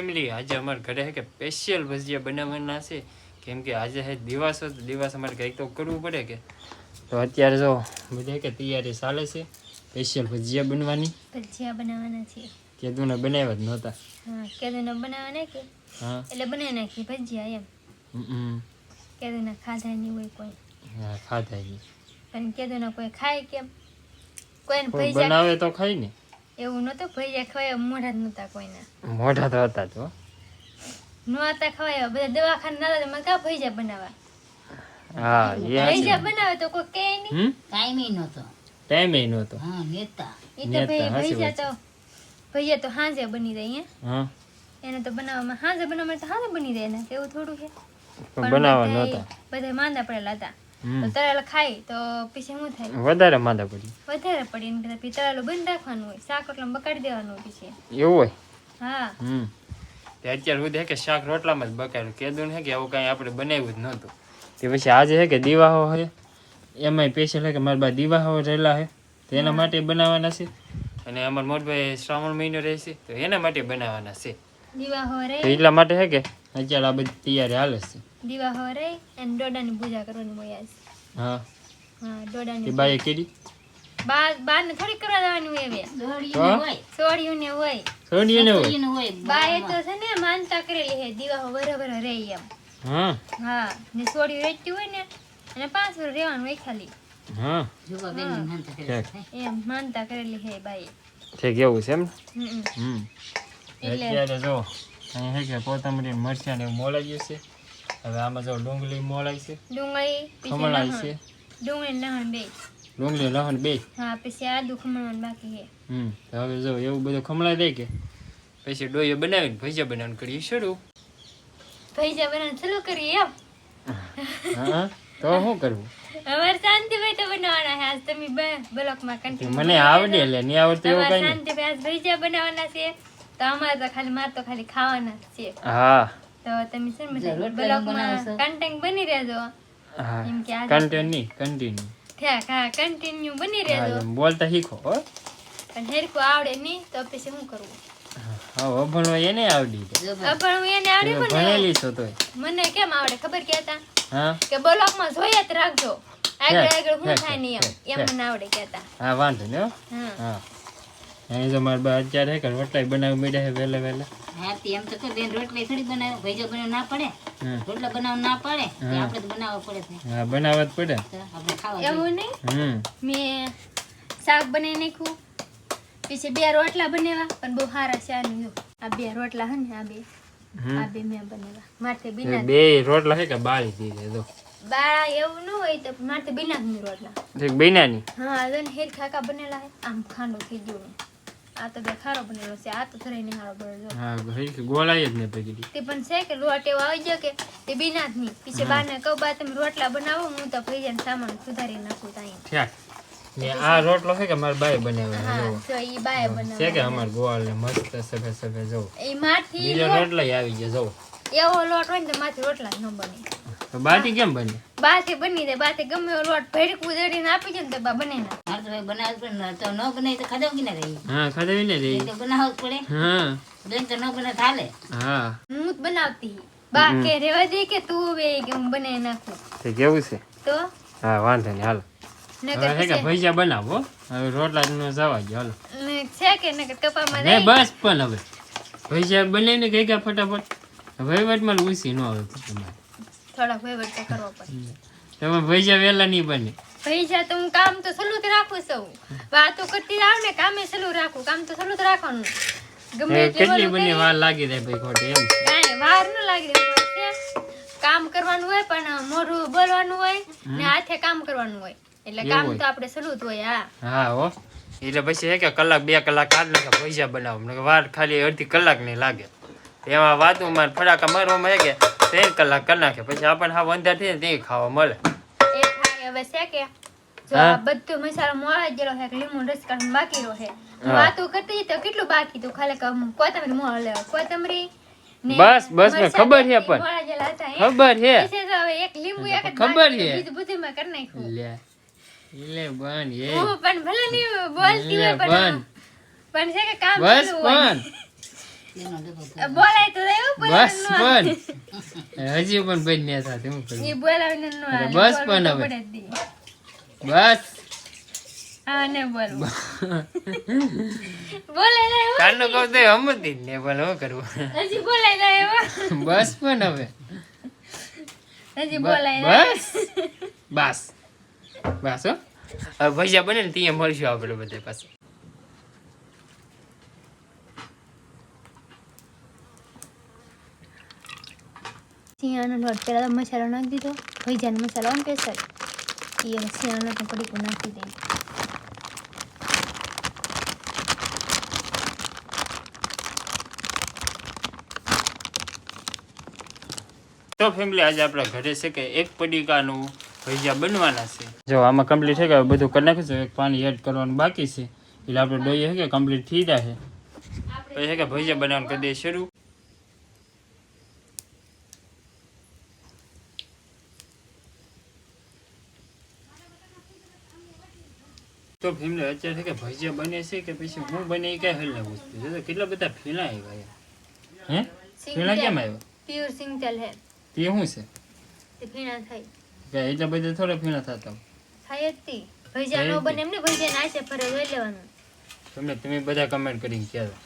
Family આજે અમારા ઘરે છે કે સ્પેશિયલ ભજીયા બનાવવાના છે. કેમ કે આજે છે દિવસ દિવસ અમારે કંઈક તો કરવું પડે કે. તો અત્યારે જો બધે કે તૈયારી ચાલે છે સ્પેશિયલ ભજીયા બનવાની. ભજીયા બનાવવાના છે. કેદુને બનાવ્યા જ નહોતા. હા કેદુના બનાવવાના કે? હા. એટલે બનાવી નાખી ભજીયા એમ. હમ. કેદુના ખાધા નહીં હોય કોઈ. હા ખાધા નહીં. પણ કેદુના કોઈ ખાય કેમ? કોઈ બનાવે તો ખાઈ ને. એવું નહોતું ભજીયા ખવાય મોઢા જ નહોતા કોઈના. મોઢા તો હતા તો નહોતા ખવાય બધા દવાખાને ના મને કા ભજીયા બનાવવા. હા એ ભજીયા બનાવે તો કોઈ કહે નહીં. ટાઈમ નહોતો. ટાઈમે નહોતો. હા નેતા. એ તો ભાઈ ભજીયા તો ભજીયા તો હાંજે બની જાય હા. એને તો બનાવવામાં હાંજે બનાવવામાં તો હાંજે બની રહે ને એવું થોડું છે. પણ બનાવવા નહોતા. બધાય માંદા પડેલા હતા. તળેલા ખાય તો પછી શું થાય? વધારે માંદા પડી. વધારે પડી એને પછી તળેલું બંધ રાખવાનું હોય શાક રોટલામાં બકાડી દેવાનું પછી. એવું હોય? હા. હમ. અત્યારે સુધી હે કે શાક રોટલામાં જ બકાયું કીધું ને કે આવું કાંઈ આપણે બનાવ્યું જ નહોતું. તે પછી આજે હે કે દીવાહો હે એમાંય સ્પેશિયલ હે કે મારા બા દીવાહો રહેલા હે તો એના માટે બનાવવાના છે. અને અમારા મોટભાઈ શ્રાવણ મહિનો રહેશે તો એના માટે બનાવવાના છે. દીવાહો હોરે એટલા માટે હે કે અત્યારે આ બધી તૈયારી હાલે છે. દીવા હોરે અને દોડાની પૂજા કરવાની મોયા છે હા. હા દોડાની બાએ કીધી? બાર બાર ને થોડી કરવા દેવાની હોય હવે. દોડીને ને હોય. છોડીએ ને હોય? દોડીને હોય. બા એ તો છે ને માનતા કરેલી હે દીવા બરાબર રહે એમ. હા. હા ને સોડિયું રહેતી હોય ને અને પાંચ વર્ષ રહેવાનું હોય ખાલી. હા. જોવા બેન નાનતા કરે એમ માનતા કરેલી હે છે એમ? હમ. હમ. એટલે- અત્યારે જો અહીં હે કે કોથમરી મરચાં ને એવું મોલાઈ છે. હવે આમાં જો ડુંગળી મોલાઈ છે. ડુંગળી ખમણાઈ છે. ડુંગળી લહણ બે. ડુંગળી લહણ બે. હા પછી આદુ ખમણવાનું બાકી છે. હમ હવે જો એવું બધું ખમણાઈ દે કે પછી ડોયો બનાવીને ભજીયા બનાવવાનું કરીએ શરૂ. ભજીયા બનાવવાનું શરૂ કરીએ એમ. હા તો શું કરવું અમારે શાંતિભાઈ તો બનાવવાના છે. આજ તમે બ્લોકમાં કન્ટિન્યુ મને આવડે એટલે નહીં આવડતું એવું કઈ શાંતિભાઈ આજ ભજીયા બનાવવાના છે. તો અમારે તો ખાલી માર તો ખાલી ખાવાના જ છે. હા. તો તમે છે ને બ્લોગમાં કન્ટેન્ટ બની રહેજો. હા. એમ કે આજે કન્ટિન્યુ નહીં કન્ટિન્યુ ઠેક હા કન્ટિન્યુ બની રહેજો. બોલતા શીખો હો. પણ હેરખું આવડે નહીં તો પછી શું કરવું હા ભણવા એને આવડી જાય. પણ હું એને આવડે તમે પણ ભણેલી છો તોય. મને કેમ આવડે ખબર કેતા? હા. કે જોઈએ જ રાખજો. આગળ આગળ હું થાય નહીં એમ. એમ મને આવડે કેતા. હા વાંધો નહીં હા. હા. અહીં જો મારા બા અત્યારે હે કે રોટલા બનાવી મળ્યા છે વહેલા વહેલા હા તે એમ તો કે બેન રોટલા થોડી બનાવે. ભેજો બનાવ ના પડે. રોટલા બનાવ ના પડે આપણે તો બનાવવા પડે છે. હા બનાવવા જ પડે. આપણે ખાવા એવું નહીં? હમ. મે શાક બનાવી નાખ્યું. પછી બે રોટલા બનાવ્યા પણ બહુ સારા છે આનું આ બે રોટલા હે ને આ બે. આ બે મેં બનાવ્યા. માથે બિના બે રોટલા છે કે બાળી દીધે તો બાળા એવું ન હોય તો માથે બિના રોટલા. ઠીક બન્યાની હા જો હેર ખાકા બનેલા હે. આમ ખાંડો થઈ ગયો. આ તો બે ખારો બનેલો છે આ તો ને હારો બનેલો હા ઘડી ગોળાઈ જ ને પકડી તે પણ છે કે લોટ એવો આવી ગયો કે તે બિના જ નહીં. પછી બાને કહું બા તમે રોટલા બનાવો હું તો ભૈયાને સામાન સુધારી નાખું ત્યાં ઠ્યાક ને આ રોટલો છે કે મારા બાઈ બનાવ્યો હા. તો ઈ બાએ છે કે અમાર ગોળ ને મસ્ત સફેદ સફેદ જો એ માથી આવી ગયો જો એવો લોટ હોય ને માથી રોટલા ન બને. તો બાટી કેમ બને? બાટી બની જાય બાટી ગમે એવો લોટ ભેડકું દળીને આપી છે ને તો બા બને ના. મારે તો બનાવ પણ તો ન બને તો ખાધો કે ના રહી. હા ખાધો ને રહી. તો બનાવ પડે. હા. બેન તો ન બને થાલે હા. હું જ બનાવતી. બા કે રેવા દે કે તું હવે કે હું બને નાખું? તે કેવું છે? તો? હા વાંધો નહીં હાલ. નકર કે ભજીયા બનાવો હવે રોટલા નો જવા ગયો હાલો. છે કે નકર કપામાં ને બસ પણ હવે. ભજીયા બનાવીને ગઈ ગયા ફટાફટ. વહીવટમાં ઉસી ન આવે તમારે થોડોક વહીવટ તો કરવો પડે. તમે ભજીયા વહેલા નહીં બને. પૈસા તો હું કામ તો સલું રાખું સૌ. વાતો કરતી આવ ને કામે સલું રાખું કામ તો સલું રાખવાનું. ગમે કેટલી બની વાર લાગી જાય ભાઈ ખોટી એમ. કાંઈ વાર ન લાગી કામ કરવાનું હોય પણ મોઢું બોલવાનું હોય ને હાથે કામ કરવાનું હોય. એટલે કામ તો આપણે સલું જ હોય હા. હા હો. એટલે પછી એક કલાક બે કલાક કાઢ નાખે ભજીયા બનાવો. વાર ખાલી અડધી કલાક નહીં લાગે. એમાં વાતું મારે ફટાકા મારવામાં કે ત્રણ કલાક કરી નાખે. પછી આપણને હા વંધા થઈ તે ખાવા મળે. એ થાય હવે છે કે જો આ બધું મસાલો મોળા ગયેલો છે લીંબુ રસ બાકી રહ્યો વાતો કરતી તો કેટલું બાકી તું ખાલી કોથમરી મોળ લેવા. કોથમરી બસ, બસ, મને ખબર છે પણ. ખબર છે. એક લીંબુ એક ખબર છે. બીજું બધું માં કરી નાખ્યું. લે લે બન એ હું પણ ભલે નહીં બોલતી હોય પણ પણ છે કે કામ બસ પણ. બોલાય તો બસ પણ હજી પણ બન્યા સાથે હું કરું. બસ પણ હવે. બસ. હા ને બોલાય ના કહું તો હમતી જ ને બોલ હું હજી બોલાય બસ પણ હવે. હજી બોલાય બસ. બસ. બસ હો. ભજીયા બને ને ત્યાં મળશું આપણે બધે પાછું. સિંહાનો લોટ પહેલા તો મસાલો નાખી દીધો ભજીયાનો મસાલો આમ પેસર એ સિંહાનો લોટ પડીકું નાખી દઈ તો ફેમિલી આજે આપણા ઘરે છે કે એક પડીકાનું ભજીયા બનવાના છે જો આમાં કમ્પ્લીટ છે કે હવે બધું કરી નાખ્યું છે એક પાણી એડ કરવાનું બાકી છે એટલે આપણે ડોઈએ છે કે કમ્પ્લીટ થઈ જાય પછી છે કે ભજીયા બનાવવાનું કરી દઈએ શરૂ તો ફેમિલી અત્યારે છે કે ભજીયા બને છે કે પછી હું બને એ કઈ હલ ના પૂછતું જો કેટલા બધા ફીણા આવ્યા હે? ફીણા કેમ આવ્યા? પ્યોર સિંગ તેલ હે. તે શું છે? તે ફીણા થાય. કે એટલા બધા થોડા ફીણા થતા થાય જ તી. ભજીયા નો બને એમને ભજીયા નાચે ફરે જોઈ લેવાનું તમને તમે બધા કમેન્ટ કરીને કહેજો.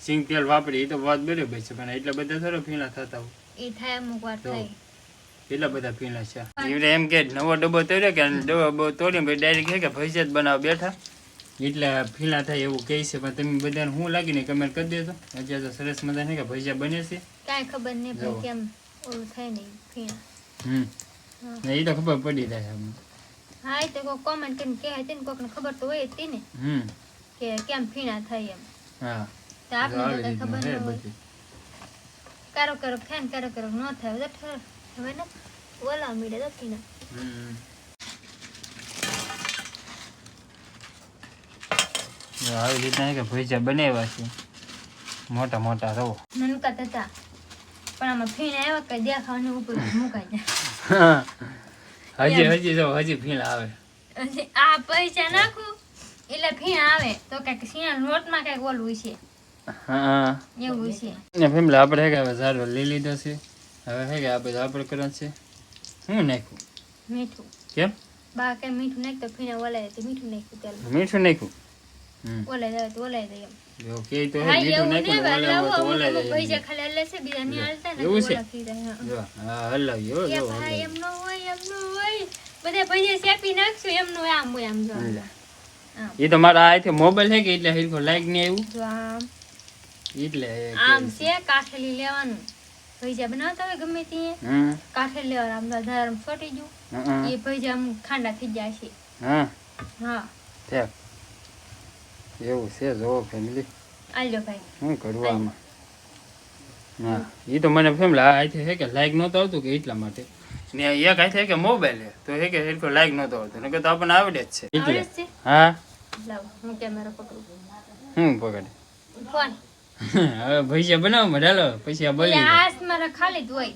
સિંગ તેલ વાપરી એ તો વાત બરાબર છે પણ એટલા બધા થોડા ફીણા થતા હોય. એ થાય અમુક વાર થાય. કેટલા બધા ફીણા છે. એવડે એમ કે નવો ડબ્બો તોડ્યો કે ડબ્બો તોડીને પછી ડાયરેક્ટ કે જ બનાવ બેઠા. એટલે ફીણા થાય એવું કહે છે પણ તમે બધાને હું લાગીને કમેન્ટ કરી દેજો. અત્યારે તો સરસ મજા છે કે ભજીયા બને છે. કાંઈ ખબર નહીં. પણ કેમ ઓલું થાય નહીં હમ. એ તો ખબર પડી જાય. હા એ તો કોઈ કોમેન્ટ કરીને કહે છે ને કોકને ખબર તો હોય જ ને. હમ. કે કેમ ફીણા થાય એમ. હા. તો આપણે તો ખબર ન હોય. કારો કારો થાય ને કારો કારો ન થાય હવે ને ઓલા મીડે તો હમ. આવી રીતના કે ભજીયા બનાવ્યા છે મોટા મોટા રવો નનકા થતા પણ આમાં ફીણ આવ્યા કે દેખાવાનું ઉપર મુકાઈ જાય હજી હજી જો હજી ફીણ આવે આ પૈસા નાખું એટલે ફીણ આવે તો કંઈક શિયાળ લોટમાં કંઈક ઓલું છે હા એવું છે ને ફેમિલી આપણે કે હવે લઈ લીધો છે હવે હે કે આપણે આપણે કરવાનું છે? હું નાખ્યું મીઠું. કેમ? બા કે મીઠું નાખ તો ભીણા ઓલાય તો મીઠું નાખ્યું તેલ. મીઠું નાખ્યું? હમ. ઓલાય જાય તો ઓલાય જાય એમ. જો તો હે મીઠું નાખ્યું વાર ને ઓલા લાવો હોય તો ઓલા જાય પૈસા ખાલી એટલે છે બીજા ની હાલતા ને એવું છે? હા. જો હા હલાવી હો જો ભાઈ હલાવી. એમનો હોય એમનો હોય. બધા પૈસા સેપી નાખશું એમનું આમ હોય આમ જો. એ તો મારા આથી મોબાઈલ છે કે એટલે હિરકો લાઈક નહીં આવ્યું? આમ. એટલે આમ છે કાઠેલી લેવાનું. પૈસા બનાવતા હોય ગમે તે કાઠે લેવા આમ તો ધારામાં ચોટી ગયું. એ ભજીયા આમ ખાંડા થઈ જાય છે. હા. હા એવું છે જો ફેમિલી આલ્યો ભાઈ. શું કરવું આમાં? હા. એ તો મને ફેમિલી આ આથી છે કે લાઈક નહોતું આવતું કે એટલા માટે? ને એક કે મોબાઈલ છે તો કે હિરકો લાઈક નહોતો આવતો. નકર તો આપણને આવડે જ છે. આવડે એટલે જ છે? હા. લાવ હું કેમેરો પકડું. હું પકડે? ફોન હવે ભૈયા બનાવવા ચાલો પછી આ બળી બની જાય. આ મારા ખાલી હોય.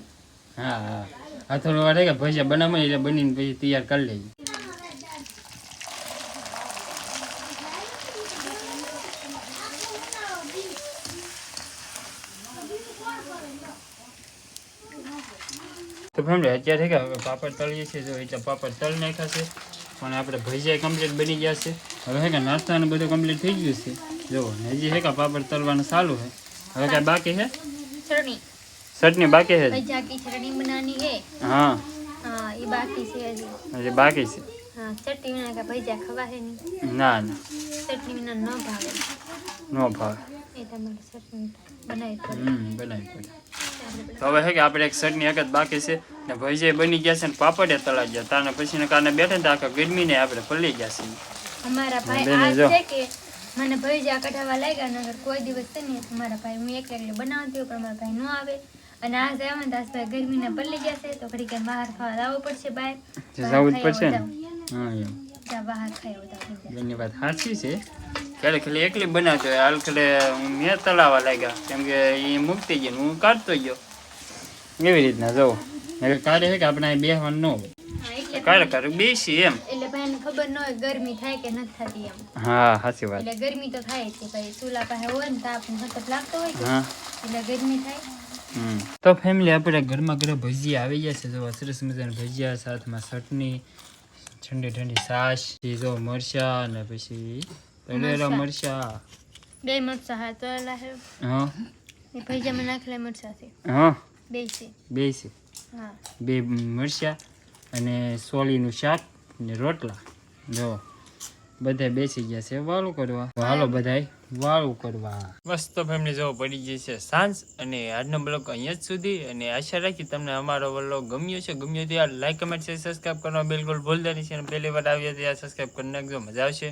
હા હા. આ થોડો વાર કે ભજીયા બનાવો એટલે બનીને પછી તૈયાર કરી લેજો. તો ફેમિલી અત્યારે કે હવે પાપડ તળીએ છીએ જો એટલે પાપડ તળ નાખ્યા છે. પણ આપણે ભજીયા કમ્પ્લીટ બની ગયા છે. હવે કે નાસ્તાનું બધું કમ્પ્લીટ થઈ ગયું છે. જો હજી છે કે પાપડ તળવાનું ચાલુ છે હવે કાંઈ બાકી છે ચટણી. ચટણી બાકી છે ભજીયા કી ચટણી બનાવવાની હે. હા. હા એ બાકી છે હજી. હજી બાકી છે. હા ચટણી વિના કે ભજીયા ખવાશે નહીં. ના ના. ચટણી વિના ન ભાવે. નો ભાવે. એ તમારે ચટણી બનાવી પડે. હમ બનાવી પડે. તો હવે છે કે આપણે એક ચટણી એક જ બાકી છે. ને ભજીયા બની ગયા છે ને પાપડે તળાઈ ગયા. તાને પછી કારણે બેઠે ને તો આખા ગરમીને આપણે પલળી ગયા છે અમારા ભાઈ બેને આ જો. છે કે મને ભજીયા કઢાવવા લાગ્યા નગર કોઈ દિવસ છે ને મારા ભાઈ હું એક એટલે બનાવતી પણ મારા ભાઈ ન આવે. અને આ આવે ને આજ ભાઈ ગરમીને પલ્લી ગયા છે તો ઘડી કે બહાર ખાવા લાવવું પડશે બહાર. જવું પડશે ને. બહાર ખાઈ વાત સાચી છે. ખાલી એકલી બનાવતો હાલ ખાલી મેં તલાવા લાગ્યા. કેમ કે એ મૂકતી ગઈ હું કાઢતો ગયો. એવી રીતના જવું એટલે કારે છે કે આપણે અહીં બેસવાનું ન હોય. કારે કારે બેસી એમ. એટલે એટલે ભાઈ એને ખબર ન હોય ગરમી થાય કે નથી થતી એમ. હા સાચી વાત. એટલે ગરમી તો થાય છે ભાઈ. ચૂલા પાસે હોય ને તાપ ને સતત લાગતો હોય હા. એટલે ગરમી થાય. તો ફેમિલી આપણે ઘરમાં ઘરે ભજીયા આવી ગયા છે. જો સરસ મજાની ભજીયા સાથમાં ચટણી ઠંડી ઠંડી છાશ જો મરચા અને પછી તળેલા મરચા. બે મરચા હા તો હે. હા. એ ભજીયામાં નાખેલા મરચા છે હા. બે છે. બે છે. હા. બે મરચા. અને સોલીનું શાક ને રોટલા. જો બધા બેસી ગયા છે. વાળું કરવા. હાલો બધાય, વાળું કરવા. બસ તો ફેમિલી જો પડી ગઈ છે સાંજ અને આજનો બ્લોગ અહીંયા જ સુધી અને આશા રાખી તમને અમારો બ્લોગ ગમ્યો છે. ગમ્યો તો યાર લાઈક કમેન્ટ છે સબસ્ક્રાઈબ કરવા બિલકુલ ભૂલતા નહીં. છે અને પહેલી વાર આવ્યા તો યાર સબસ્ક્રાઈબ કરી નાખજો. મજા આવશે.